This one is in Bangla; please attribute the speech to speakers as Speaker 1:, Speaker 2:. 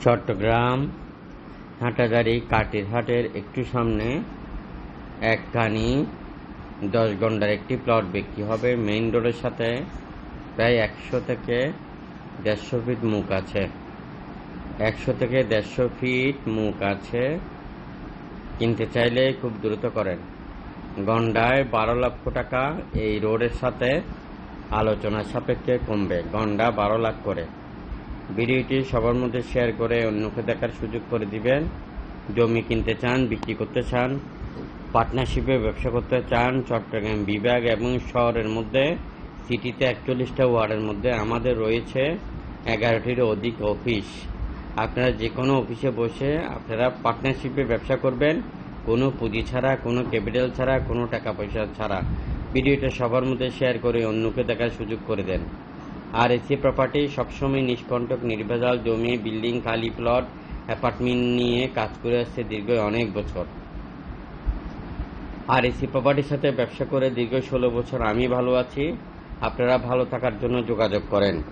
Speaker 1: চট্টগ্রাম হাটাজারি কাটির হাটের একটু সামনে এক কানি, দশ গন্ডার একটি প্লট বিক্রি হবে। মেইন রোডের সাথে প্রায় একশো থেকে দেড়শো ফিট মুখ আছে। একশো থেকে দেড়শো ফিট মুখ আছে। কিনতে চাইলে খুব দ্রুত করেন। গন্ডায় বারো লক্ষ টাকা এই রোডের সাথে আলোচনা সাপেক্ষে কমবে। গন্ডা বারো লাখ করে। ভিডিওটি সবার মধ্যে শেয়ার করে অন্যকে দেখার সুযোগ করে দিবেন। জমি কিনতে চান, বিক্রি করতে চান পার্টনারশিপে ব্যবসা করতে চান, চট্টগ্রাম বিভাগ এবং শহরের মধ্যে সিটিতে একচল্লিশটা ওয়ার্ডের মধ্যে আমাদের রয়েছে এগারোটির অধিক অফিস আপনারা যে কোনো অফিসে বসে আপনারা পার্টনারশিপে ব্যবসা করবেন। কোনো পুঁজি ছাড়া, কোনো ক্যাপিটাল ছাড়া, কোনো টাকা পয়সা ছাড়া। ভিডিওটা সবার মধ্যে শেয়ার করে অন্যকে দেখার সুযোগ করে দেন। আর এসি প্রপার্টি সবসময় নিষ্কণ্টক, নির্ভেজাল জমি বিল্ডিং খালি প্লট অ্যাপার্টমেন্ট নিয়ে কাজ করে আসছে দীর্ঘ অনেক বছর। আর এসি প্রপার্টির সাথে ব্যবসা করে দীর্ঘ ষোলো বছর আমি ভালো আছি। আপনারা ভালো থাকার জন্য যোগাযোগ করেন।